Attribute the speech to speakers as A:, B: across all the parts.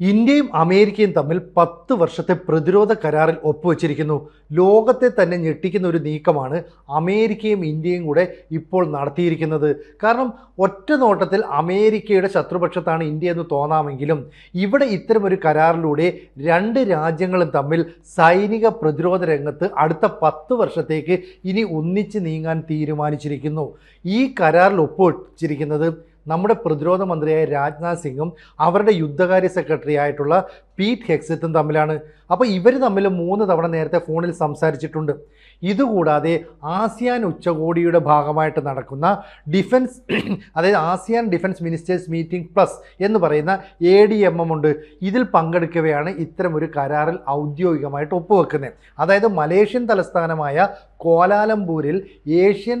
A: ഇന്ത്യയും അമേരിക്കയും തമ്മിൽ പത്ത് വർഷത്തെ പ്രതിരോധ കരാറിൽ ഒപ്പുവെച്ചിരിക്കുന്നു. ലോകത്തെ തന്നെ ഞെട്ടിക്കുന്ന ഒരു നീക്കമാണ് അമേരിക്കയും ഇന്ത്യയും കൂടെ ഇപ്പോൾ നടത്തിയിരിക്കുന്നത്. കാരണം ഒറ്റ നോട്ടത്തിൽ അമേരിക്കയുടെ ശത്രുപക്ഷത്താണ് ഇന്ത്യ എന്ന് തോന്നാമെങ്കിലും ഇവിടെ ഇത്തരമൊരു കരാറിലൂടെ രണ്ട് രാജ്യങ്ങളും തമ്മിൽ സൈനിക പ്രതിരോധ രംഗത്ത് അടുത്ത പത്ത് വർഷത്തേക്ക് ഇനി ഒന്നിച്ച് നീങ്ങാൻ തീരുമാനിച്ചിരിക്കുന്നു. ഈ കരാറിൽ ഒപ്പുവെച്ചിരിക്കുന്നത് നമ്മുടെ പ്രതിരോധ മന്ത്രിയായ രാജ്നാഥ് സിംഗും അവരുടെ യുദ്ധകാര്യ സെക്രട്ടറി ആയിട്ടുള്ള പീറ്റ് ഹെക്സത്തും തമ്മിലാണ്. അപ്പോൾ ഇവർ തമ്മിൽ മൂന്ന് തവണ നേരത്തെ ഫോണിൽ സംസാരിച്ചിട്ടുണ്ട്. ഇതുകൂടാതെ ആസിയാൻ ഉച്ചകോടിയുടെ ഭാഗമായിട്ട് നടക്കുന്ന ഡിഫൻസ് അതായത് ASEAN defence ministers meeting plus എന്ന് പറയുന്ന എ ഡി എം എം ഉണ്ട്. ഇതിൽ പങ്കെടുക്കവെയാണ് ഇത്തരം ഒരു കരാറിൽ ഔദ്യോഗികമായിട്ട് ഒപ്പുവെക്കുന്നത്. അതായത് മലേഷ്യൻ തലസ്ഥാനമായ കോലാലംപൂരിൽ ഏഷ്യൻ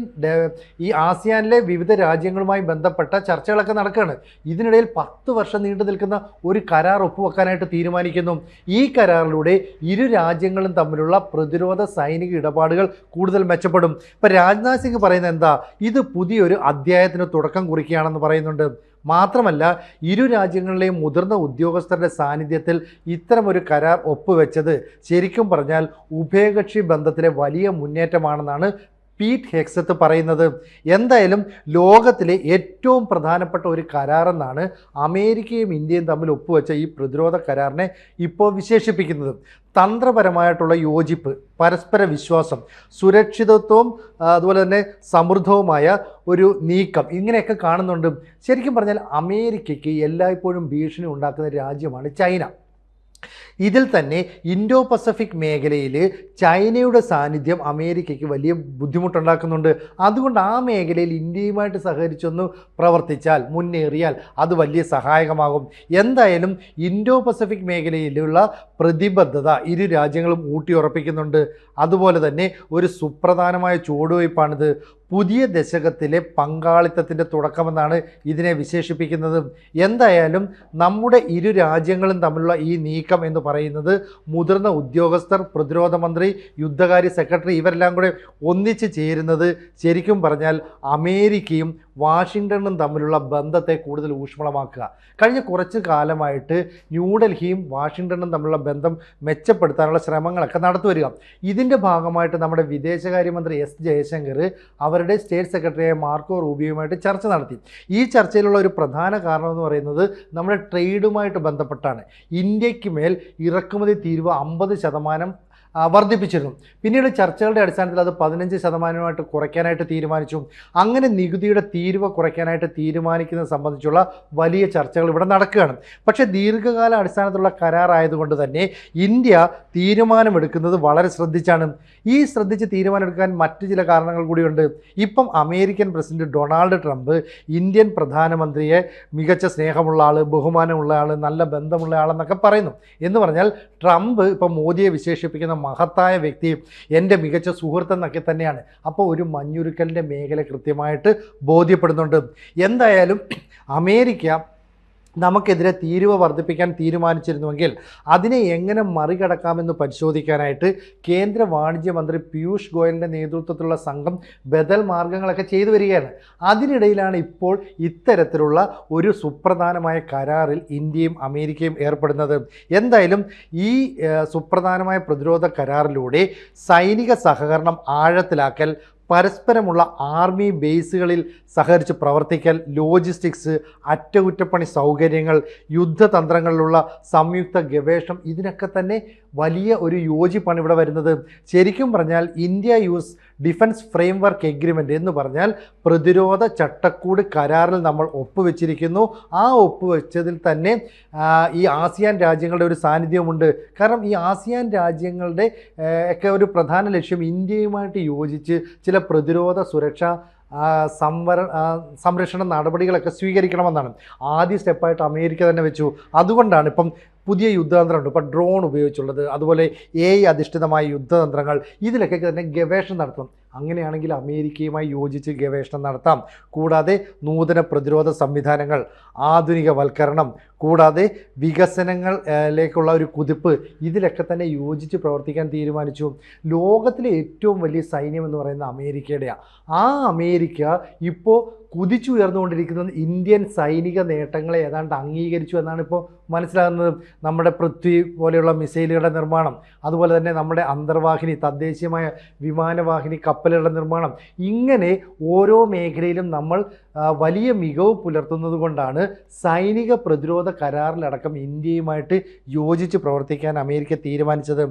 A: ഈ ആസിയാനിലെ വിവിധ രാജ്യങ്ങളുമായി ബന്ധപ്പെട്ട ചർച്ചകളൊക്കെ നടക്കുകയാണ്. ഇതിനിടയിൽ പത്ത് വർഷം നീണ്ടു നിൽക്കുന്ന ഒരു കരാർ ഒപ്പുവെക്കാനായിട്ട് തീരുമാനിക്കുന്നു. ഈ കരാറിലൂടെ ഇരു രാജ്യങ്ങളും തമ്മിലുള്ള പ്രതിരോധ സൈനിക ഇടപാടുകൾ കൂടുതൽ മെച്ചപ്പെടും. ഇപ്പം രാജ്നാഥ് സിംഗ് പറയുന്നത് എന്താ? ഇത് പുതിയൊരു അധ്യായത്തിന് തുടക്കം കുറിക്കുകയാണെന്ന് പറയുന്നുണ്ട്. മാത്രമല്ല ഇരു രാജ്യങ്ങളിലെയും മുതിർന്ന ഉദ്യോഗസ്ഥരുടെ സാന്നിധ്യത്തിൽ ഇത്തരമൊരു കരാർ ഒപ്പുവെച്ചത് ശരിക്കും പറഞ്ഞാൽ ഉഭയകക്ഷി ബന്ധത്തിലെ വലിയ മുന്നേറ്റമാണെന്നാണ് പീറ്റ് ഹെക്സത്ത് പറയുന്നത് എന്തായാലും ലോകത്തിലെ ഏറ്റവും പ്രധാനപ്പെട്ട ഒരു കരാറെന്നാണ് അമേരിക്കയും ഇന്ത്യയും തമ്മിൽ ഒപ്പുവെച്ച ഈ പ്രതിരോധ കരാറിനെ ഇപ്പോൾ വിശേഷിപ്പിക്കുന്നത്. തന്ത്രപരമായിട്ടുള്ള യോജിപ്പ് പരസ്പര വിശ്വാസം സുരക്ഷിതത്വവും അതുപോലെ തന്നെ സമൃദ്ധവുമായ ഒരു നീക്കം ഇങ്ങനെയൊക്കെ കാണുന്നുണ്ട്. ശരിക്കും പറഞ്ഞാൽ അമേരിക്കയ്ക്ക് എല്ലായ്പ്പോഴും ഭീഷണി ഉണ്ടാക്കുന്ന രാജ്യമാണ് ചൈന. ഇതിൽ തന്നെ ഇൻഡോ പസഫിക് മേഖലയിൽ ചൈനയുടെ സാന്നിധ്യം അമേരിക്കയ്ക്ക് വലിയ ബുദ്ധിമുട്ടുണ്ടാക്കുന്നുണ്ട്. അതുകൊണ്ട് ആ മേഖലയിൽ ഇന്ത്യയുമായിട്ട് സഹകരിച്ചൊന്ന് പ്രവർത്തിച്ചാൽ മുന്നേറിയാൽ അത് വലിയ സഹായകമാകും. എന്തായാലും ഇൻഡോ പസഫിക് മേഖലയിലുള്ള പ്രതിബദ്ധത ഇരു രാജ്യങ്ങളും ഊട്ടിയുറപ്പിക്കുന്നുണ്ട്. അതുപോലെ തന്നെ ഒരു സുപ്രധാനമായ ചുവടുവയ്പ്പാണിത്. പുതിയ ദശകത്തിലെ പങ്കാളിത്തത്തിന്റെ തുടക്കമെന്നാണ് ഇതിനെ വിശേഷിപ്പിക്കുന്നത്. എന്തായാലും നമ്മുടെ ഇരു രാജ്യങ്ങളും തമ്മിലുള്ള ഈ നീക്കം എന്ന് പറയുന്നത് മുതിർന്ന ഉദ്യോഗസ്ഥർ പ്രതിരോധ മന്ത്രി യുദ്ധകാര്യ സെക്രട്ടറി ഇവരെല്ലാം കൂടെ ഒന്നിച്ച് ചേരുന്നത് ശരിക്കും പറഞ്ഞാൽ അമേരിക്കയും വാഷിങ്ടണും തമ്മിലുള്ള ബന്ധത്തെ കൂടുതൽ ഊഷ്മളമാക്കുക. കഴിഞ്ഞ കുറച്ച് കാലമായിട്ട് ന്യൂഡൽഹിയും വാഷിങ്ടണും തമ്മിലുള്ള ബന്ധം മെച്ചപ്പെടുത്താനുള്ള ശ്രമങ്ങളൊക്കെ നടത്തുവരിക. ഇതിന്റെ ഭാഗമായിട്ട് നമ്മുടെ വിദേശകാര്യമന്ത്രി എസ് ജയശങ്കർ അവരുടെ സ്റ്റേറ്റ് സെക്രട്ടറിയായ മാർക്കോ റൂബിയുമായിട്ട് ചർച്ച നടത്തി. ഈ ചർച്ചയിലുള്ള ഒരു പ്രധാന കാരണം എന്ന് പറയുന്നത് നമ്മുടെ ട്രേഡുമായിട്ട് ബന്ധപ്പെട്ടാണ്. ഇന്ത്യയ്ക്ക് മേൽ ഇറക്കുമതി തീരുവ അമ്പത് ശതമാനം വർദ്ധിപ്പിച്ചിരുന്നു. പിന്നീട് ചർച്ചകളുടെ അടിസ്ഥാനത്തിൽ അത് പതിനഞ്ച് ശതമാനമായിട്ട് കുറയ്ക്കാനായിട്ട് തീരുമാനിച്ചു. അങ്ങനെ നികുതിയുടെ തീരുവ കുറയ്ക്കാനായിട്ട് തീരുമാനിക്കുന്നത് സംബന്ധിച്ചുള്ള വലിയ ചർച്ചകൾ ഇവിടെ നടക്കുകയാണ്. പക്ഷേ ദീർഘകാല അടിസ്ഥാനത്തിലുള്ള കരാറായതുകൊണ്ട് തന്നെ ഇന്ത്യ തീരുമാനമെടുക്കുന്നത് വളരെ ശ്രദ്ധിച്ചാണ്. ഈ ശ്രദ്ധിച്ച് തീരുമാനമെടുക്കാൻ മറ്റു ചില കാരണങ്ങൾ കൂടിയുണ്ട്. ഇപ്പം American president Donald Trump Indian പ്രധാനമന്ത്രിയെ മികച്ച സ്നേഹമുള്ള ആൾ ബഹുമാനമുള്ള ആൾ നല്ല ബന്ധമുള്ള ആളെന്നൊക്കെ പറയുന്നു. എന്ന് പറഞ്ഞാൽ ട്രംപ് ഇപ്പം മോദിയെ വിശേഷിപ്പിക്കുന്ന മഹത്തായ വ്യക്തിയും എന്റെ മികച്ച സുഹൃത്തെന്നൊക്കെ തന്നെയാണ്. അപ്പോൾ ഒരു മഞ്ഞുരുക്കലിന്റെ മേഖല കൃത്യമായിട്ട് ബോധ്യപ്പെടുന്നുണ്ട്. എന്തായാലും അമേരിക്ക നമുക്കെതിരെ തീരുവ വർദ്ധിപ്പിക്കാൻ തീരുമാനിച്ചിരുന്നുവെങ്കിൽ അതിനെ എങ്ങനെ മറികടക്കാമെന്ന് പരിശോധിക്കാനായിട്ട് കേന്ദ്ര വാണിജ്യ മന്ത്രി പീയൂഷ് ഗോയലിന്റെ നേതൃത്വത്തിലുള്ള സംഘം ബദൽ മാർഗങ്ങളൊക്കെ ചെയ്തു വരികയാണ്. അതിനിടയിലാണ് ഇപ്പോൾ ഇത്തരത്തിലുള്ള ഒരു സുപ്രധാനമായ കരാറിൽ ഇന്ത്യയും അമേരിക്കയും ഏർപ്പെടുന്നത്. എന്തായാലും ഈ സുപ്രധാനമായ പ്രതിരോധ കരാറിലൂടെ സൈനിക സഹകരണം ആഴത്തിലാക്കൽ പരസ്പരമുള്ള ആർമി ബേസുകളിൽ സഹകരിച്ച് പ്രവർത്തിക്കൽ ലോജിസ്റ്റിക്സ് അറ്റകുറ്റപ്പണി സൗകര്യങ്ങൾ യുദ്ധതന്ത്രങ്ങളിലുള്ള സംയുക്ത ഗവേഷണം ഇതിനൊക്കെ തന്നെ വലിയ ഒരു യോജിപ്പാണ് ഇവിടെ വരുന്നത്. ശരിക്കും പറഞ്ഞാൽ India US defence framework agreement എന്ന് പറഞ്ഞാൽ പ്രതിരോധ ചട്ടക്കൂട് കരാറിൽ നമ്മൾ ഒപ്പുവെച്ചിരിക്കുന്നു. ആ ഒപ്പുവെച്ചതിൽ തന്നെ ഈ ആസിയാൻ രാജ്യങ്ങളുടെ ഒരു സാന്നിധ്യമുണ്ട്. കാരണം ഈ ആസിയാൻ രാജ്യങ്ങളുടെ ഒക്കെ ഒരു പ്രധാന ലക്ഷ്യം ഇന്ത്യയുമായിട്ട് യോജിച്ച് ചില പ്രതിരോധ സുരക്ഷ സംവര സംരക്ഷണ നടപടികളൊക്കെ സ്വീകരിക്കണമെന്നാണ്. ആദ്യ സ്റ്റെപ്പായിട്ട് അമേരിക്ക തന്നെ വെച്ചു. അതുകൊണ്ടാണ് ഇപ്പം പുതിയ യുദ്ധതന്ത്രമുണ്ട്. ഇപ്പോൾ ഡ്രോൺ ഉപയോഗിച്ചുള്ളത് അതുപോലെ എ അധിഷ്ഠിതമായ യുദ്ധതന്ത്രങ്ങൾ ഇതിലൊക്കെ തന്നെ ഗവേഷണം നടത്തണം അങ്ങനെയാണെങ്കിൽ അമേരിക്കയുമായി യോജിച്ച് ഗവേഷണം നടത്താം. കൂടാതെ നൂതന പ്രതിരോധ സംവിധാനങ്ങൾ ആധുനികവൽക്കരണം കൂടാതെ വികസനങ്ങളിലേക്കുള്ള ഒരു കുതിപ്പ് ഇതിലൊക്കെ തന്നെ യോജിച്ച് പ്രവർത്തിക്കാൻ തീരുമാനിച്ചു. ലോകത്തിലെ ഏറ്റവും വലിയ സൈന്യം എന്ന് പറയുന്നത് അമേരിക്കയുടെയാണ് ആ അമേരിക്ക ഇപ്പോൾ കുതിച്ചുയർന്നുകൊണ്ടിരിക്കുന്നത് ഇന്ത്യൻ സൈനിക നേട്ടങ്ങളെ ഏതാണ്ട് അംഗീകരിച്ചു എന്നാണ് ഇപ്പോൾ മനസ്സിലാകുന്നത്. നമ്മുടെ പൃഥ്വി പോലെയുള്ള മിസൈലുകളുടെ നിർമ്മാണം അതുപോലെ തന്നെ നമ്മുടെ അന്തർവാഹിനി തദ്ദേശീയമായ വിമാനവാഹിനി കപ്പലുകളുടെ നിർമ്മാണം. ഇങ്ങനെ ഓരോ മേഖലയിലും നമ്മൾ വലിയ മികവ് പുലർത്തുന്നത് കൊണ്ടാണ് സൈനിക പ്രതിരോധ കരാറിലടക്കം ഇന്ത്യയുമായിട്ട് യോജിച്ച് പ്രവർത്തിക്കാൻ അമേരിക്ക തീരുമാനിച്ചത്.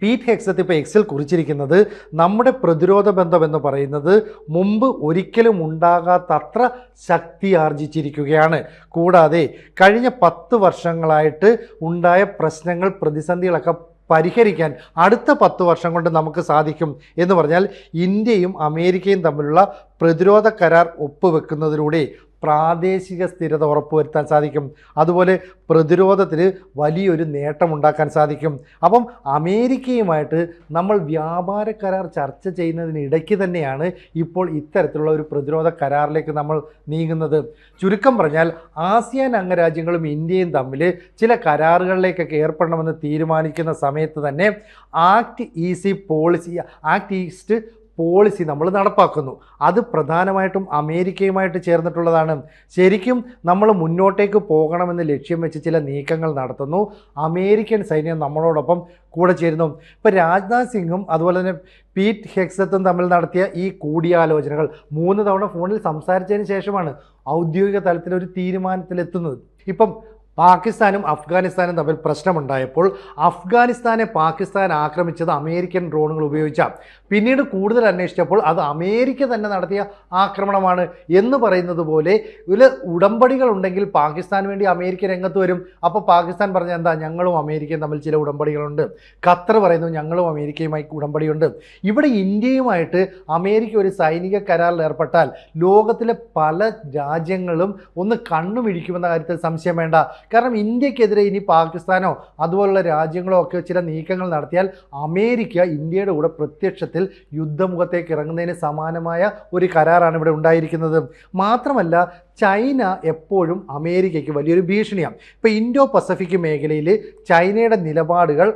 A: പീറ്റ് ഹെക്സത്ത് ഇപ്പോൾ എക്സിൽ കുറിച്ചിരിക്കുന്നത് നമ്മുടെ പ്രതിരോധ ബന്ധം എന്ന് പറയുന്നത് മുമ്പ് ഒരിക്കലും ഉണ്ടാകാത്തത്ര ശക്തി ആർജിച്ചിരിക്കുകയാണ്. കൂടാതെ കഴിഞ്ഞ പത്ത് വർഷങ്ങളായിട്ട് ഉണ്ടായ പ്രശ്നങ്ങൾ പ്രതിസന്ധികളൊക്കെ പരിഹരിക്കാൻ അടുത്ത പത്ത് വർഷം കൊണ്ട് നമുക്ക് സാധിക്കും എന്ന് പറഞ്ഞാൽ ഇന്ത്യയും അമേരിക്കയും തമ്മിലുള്ള പ്രതിരോധ കരാർ ഒപ്പുവെക്കുന്നതിലൂടെ പ്രാദേശിക സ്ഥിരത ഉറപ്പുവരുത്താൻ സാധിക്കും. അതുപോലെ പ്രതിരോധത്തിന് വലിയൊരു നേട്ടമുണ്ടാക്കാൻ സാധിക്കും. അപ്പം അമേരിക്കയുമായിട്ട് നമ്മൾ വ്യാപാര കരാർ ചർച്ച ചെയ്യുന്നതിനിടയ്ക്ക് തന്നെയാണ് ഇപ്പോൾ ഇത്തരത്തിലുള്ള ഒരു പ്രതിരോധ കരാറിലേക്ക് നമ്മൾ നീങ്ങുന്നത്. ചുരുക്കം പറഞ്ഞാൽ ആസിയാൻ അംഗരാജ്യങ്ങളും ഇന്ത്യയും തമ്മിൽ ചില കരാറുകളിലേക്കൊക്കെ ഏർപ്പെടണമെന്ന് തീരുമാനിക്കുന്ന സമയത്ത് തന്നെ act east policy act east policy നമ്മൾ നടപ്പാക്കുന്നു. അത് പ്രധാനമായിട്ടും അമേരിക്കയുമായിട്ട് ചേർന്നിട്ടുള്ളതാണ്. ശരിക്കും നമ്മൾ മുന്നോട്ടേക്ക് പോകണമെന്ന് ലക്ഷ്യം വെച്ച് ചില നീക്കങ്ങൾ നടത്തുന്നു. അമേരിക്കൻ സൈന്യം നമ്മളോടൊപ്പം കൂടെ ചേരുന്നു. ഇപ്പോൾ രാജ്നാഥ് സിംഗും അതുപോലെ തന്നെ പീറ്റ് ഹെക്സത്തും തമ്മിൽ നടത്തിയ ഈ കൂടിയാലോചനകൾ മൂന്ന് തവണ ഫോണിൽ സംസാരിച്ചതിന് ശേഷമാണ് ഔദ്യോഗിക തലത്തിൽ ഒരു തീരുമാനത്തിലെത്തുന്നത്. ഇപ്പം പാകിസ്ഥാനും അഫ്ഗാനിസ്ഥാനും തമ്മിൽ പ്രശ്നമുണ്ടായപ്പോൾ അഫ്ഗാനിസ്ഥാനെ പാകിസ്ഥാൻ ആക്രമിച്ചത് അമേരിക്കൻ ഡ്രോണുകൾ ഉപയോഗിച്ച പിന്നീട് കൂടുതൽ അന്വേഷിച്ചപ്പോൾ അത് അമേരിക്ക തന്നെ നടത്തിയ ആക്രമണമാണ് എന്ന് പറയുന്നത് പോലെ ഇതിൽ ഉടമ്പടികൾ ഉണ്ടെങ്കിൽ പാകിസ്ഥാൻ വേണ്ടി അമേരിക്ക രംഗത്ത് വരും. അപ്പോൾ പാകിസ്ഥാൻ പറഞ്ഞ എന്താ? ഞങ്ങളും അമേരിക്കയും തമ്മിൽ ചില ഉടമ്പടികളുണ്ട്. ഖത്തർ പറയുന്നു ഞങ്ങളും അമേരിക്കയുമായി ഉടമ്പടിയുണ്ട്. ഇവിടെ ഇന്ത്യയുമായിട്ട് അമേരിക്ക ഒരു സൈനിക കരാറിൽ ഏർപ്പെട്ടാൽ ലോകത്തിലെ പല രാജ്യങ്ങളും ഒന്ന് കണ്ണുമിഴിക്കുമെന്ന കാര്യത്തിൽ സംശയം വേണ്ട. കാരണം ഇന്ത്യക്കെതിരെ ഇനി പാകിസ്ഥാനോ അതുപോലുള്ള രാജ്യങ്ങളോ ഒക്കെ ചില നീക്കങ്ങൾ നടത്തിയാൽ അമേരിക്ക ഇന്ത്യയുടെ കൂടെ പ്രത്യക്ഷത്തിൽ യുദ്ധമുഖത്തേക്ക് ഇറങ്ങുന്നതിന് സമാനമായ ഒരു കരാറാണ് ഇവിടെ ഉണ്ടായിരിക്കുന്നത്. മാത്രമല്ല ചൈന എപ്പോഴും അമേരിക്കയ്ക്ക് വലിയൊരു ഭീഷണിയാണ്. ഇപ്പോൾ ഇൻഡോ പസഫിക് മേഖലയിൽ ചൈനയുടെ നിലപാടുകൾ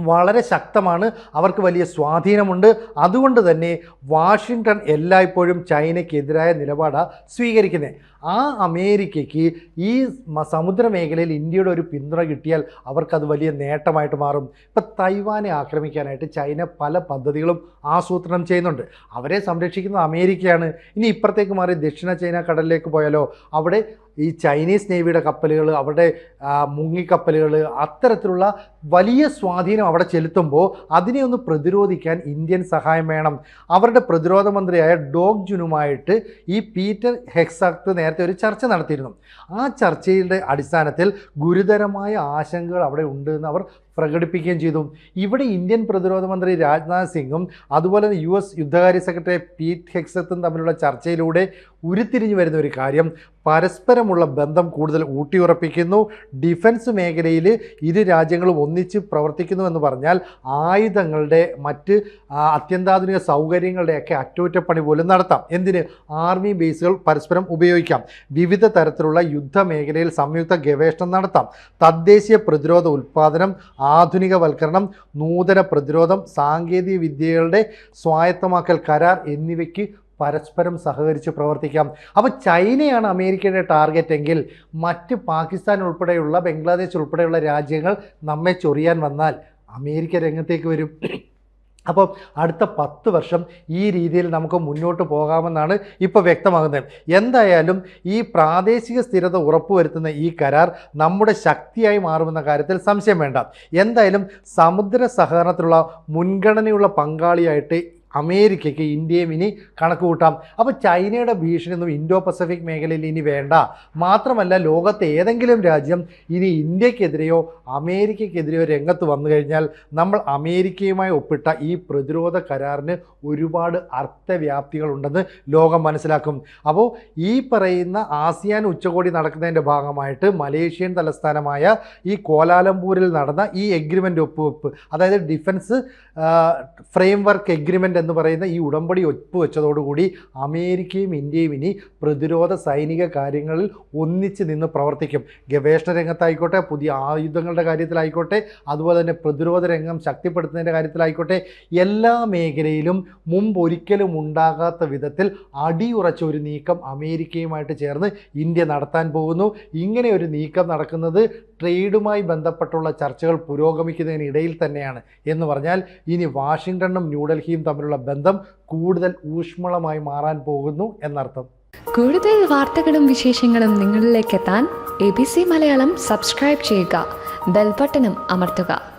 A: വളരെ ശക്തമാണ്. അവർക്ക് വലിയ സ്വാധീനമുണ്ട്. അതുകൊണ്ട് തന്നെ വാഷിങ്ടൺ എല്ലായ്പ്പോഴും ചൈനയ്ക്കെതിരായ നിലപാടാണ് സ്വീകരിക്കുന്നത് ആ അമേരിക്കയ്ക്ക് ഈ സമുദ്ര മേഖലയിൽ ഇന്ത്യയുടെ ഒരു പിന്തുണ കിട്ടിയാൽ അവർക്കത് വലിയ നേട്ടമായിട്ട് മാറും. ഇപ്പം തൈവാനെ ആക്രമിക്കാനായിട്ട് ചൈന പല പദ്ധതികളും ആസൂത്രണം ചെയ്യുന്നുണ്ട്. അവരെ സംരക്ഷിക്കുന്നത് അമേരിക്കയാണ്. ഇനി ഇപ്പുറത്തേക്ക് മാറി ദക്ഷിണ ചൈന കടലിലേക്ക് പോയാലോ? അവിടെ ഈ ചൈനീസ് നേവിയുടെ കപ്പലുകൾ അവരുടെ മുങ്ങിക്കപ്പലുകൾ അത്തരത്തിലുള്ള വലിയ സ്വാധീനം അവിടെ ചെലുത്തുമ്പോൾ അതിനെ ഒന്ന് പ്രതിരോധിക്കാൻ ഇന്ത്യൻ സഹായം വേണം. അവരുടെ പ്രതിരോധ മന്ത്രിയായ ഡോഗ് ജുനുമായിട്ട് ഈ പീറ്റർ ഹെക്സാക്ട് നേരത്തെ ഒരു ചർച്ച നടത്തിയിരുന്നു. ആ ചർച്ചയുടെ അടിസ്ഥാനത്തിൽ ഗുരുതരമായ ആശങ്കകൾ അവിടെ ഉണ്ടെന്ന് അവർ പ്രകടിപ്പിക്കുകയും ചെയ്തു. ഇവിടെ ഇന്ത്യൻ പ്രതിരോധ മന്ത്രി രാജ്നാഥ് സിംഗും അതുപോലെ തന്നെ യു എസ് യുദ്ധകാര്യ സെക്രട്ടറി പീറ്റ് ഹെക്സത്തും തമ്മിലുള്ള ചർച്ചയിലൂടെ ഉരുത്തിരിഞ്ഞു വരുന്ന ഒരു കാര്യം. പരസ്പരമുള്ള ബന്ധം കൂടുതൽ ഊട്ടിയുറപ്പിക്കുന്നു. ഡിഫൻസ് മേഖലയിൽ ഇരു രാജ്യങ്ങളും ഒന്നിച്ച് പ്രവർത്തിക്കുന്നു എന്ന് പറഞ്ഞാൽ ആയുധങ്ങളുടെ മറ്റ് അത്യന്താധുനിക സൗകര്യങ്ങളുടെയൊക്കെ അറ്റകുറ്റപ്പണി പോലും നടത്താം. എന്തിന്? ആർമി ബേസുകൾ പരസ്പരം ഉപയോഗിക്കാം. വിവിധ തരത്തിലുള്ള യുദ്ധമേഖലയിൽ സംയുക്ത ഗവേഷണം നടത്താം. തദ്ദേശീയ പ്രതിരോധ ഉൽപ്പാദനം ആധുനികവൽക്കരണം നൂതന പ്രതിരോധം സാങ്കേതിക വിദ്യകളുടെ സ്വായത്തമാക്കൽ കരാർ എന്നിവയ്ക്ക് പരസ്പരം സഹകരിച്ച് പ്രവർത്തിക്കാം. അപ്പോൾ ചൈനയാണ് അമേരിക്കയുടെ ടാർഗറ്റ് എങ്കിൽ മറ്റ് പാകിസ്ഥാൻ ഉൾപ്പെടെയുള്ള ബംഗ്ലാദേശ് ഉൾപ്പെടെയുള്ള രാജ്യങ്ങൾ നമ്മെ ചൊറിയാൻ വന്നാൽ അമേരിക്ക രംഗത്തേക്ക് വരും. അപ്പം അടുത്ത പത്ത് വർഷം ഈ രീതിയിൽ നമുക്ക് മുന്നോട്ട് പോകാമെന്നാണ് ഇപ്പോൾ വ്യക്തമാകുന്നത്. എന്തായാലും ഈ പ്രാദേശിക സ്ഥിരത ഉറപ്പുവരുത്തുന്ന ഈ കരാർ നമ്മുടെ ശക്തിയായി മാറുമെന്ന കാര്യത്തിൽ സംശയം വേണ്ട. എന്തായാലും സമുദ്ര സഹകരണത്തിലുള്ള മുൻഗണനയുള്ള പങ്കാളിയായിട്ട് അമേരിക്കയ്ക്ക് ഇന്ത്യയും ഇനി കണക്ക് കൂട്ടാം അപ്പോൾ ചൈനയുടെ ഭീഷണിയൊന്നും ഇൻഡോ പസഫിക് മേഖലയിൽ ഇനി വേണ്ട. മാത്രമല്ല ലോകത്തെ ഏതെങ്കിലും രാജ്യം ഇനി ഇന്ത്യക്കെതിരെയോ അമേരിക്കയ്ക്കെതിരെയോ രംഗത്ത് വന്നു കഴിഞ്ഞാൽ നമ്മൾ അമേരിക്കയുമായി ഒപ്പിട്ട ഈ പ്രതിരോധ കരാറിന് ഒരുപാട് അർത്ഥവ്യാപ്തികളുണ്ടെന്ന് ലോകം മനസ്സിലാക്കും. അപ്പോൾ ഈ പറയുന്ന ആസിയാൻ ഉച്ചകോടി നടക്കുന്നതിന്റെ ഭാഗമായിട്ട് മലേഷ്യൻ തലസ്ഥാനമായ ഈ കോലാലംപൂരിൽ നടന്ന ഈ എഗ്രിമെന്റ് ഒപ്പുവെപ്പ് അതായത് ഡിഫൻസ് ഫ്രെയിംവർക്ക് എഗ്രിമെന്റ് എന്ന് പറയുന്ന ഈ ഉടമ്പടി ഒപ്പുവെച്ചതോടുകൂടി അമേരിക്കയും ഇന്ത്യയും ഇനി പ്രതിരോധ സൈനിക കാര്യങ്ങളിൽ ഒന്നിച്ച് നിന്ന് പ്രവർത്തിക്കും. ഗവേഷണ രംഗത്തായിക്കോട്ടെ പുതിയ ആയുധങ്ങളുടെ കാര്യത്തിലായിക്കോട്ടെ അതുപോലെ തന്നെ പ്രതിരോധ രംഗം ശക്തിപ്പെടുത്തുന്നതിന്റെ കാര്യത്തിലായിക്കോട്ടെ എല്ലാ മേഖലയിലും മുമ്പ് ഒരിക്കലും ഉണ്ടാകാത്ത വിധത്തിൽ അടിയുറച്ച ഒരു നീക്കം അമേരിക്കയുമായിട്ട് ചേർന്ന് ഇന്ത്യ നടത്താൻ പോകുന്നു. ഇങ്ങനെ ഒരു നീക്കം നടക്കുന്നത് ട്രേഡുമായി ബന്ധപ്പെട്ടുള്ള ചർച്ചകൾ പുരോഗമിക്കുന്നതിനിടയിൽ തന്നെയാണ് എന്ന് പറഞ്ഞാൽ ഇനി വാഷിങ്ടണും ന്യൂഡൽഹിയും തമ്മിലുള്ള ബന്ധം കൂടുതൽ ഊഷ്മളമായി മാറാൻ പോകുന്നു എന്നർത്ഥം.
B: കൂടുതൽ വാർത്തകളും വിശേഷങ്ങളും നിങ്ങളിലേക്ക് എത്താൻ A B C Malayalam subscribe ചെയ്യുക. ബെൽബട്ടനും അമർത്തുക.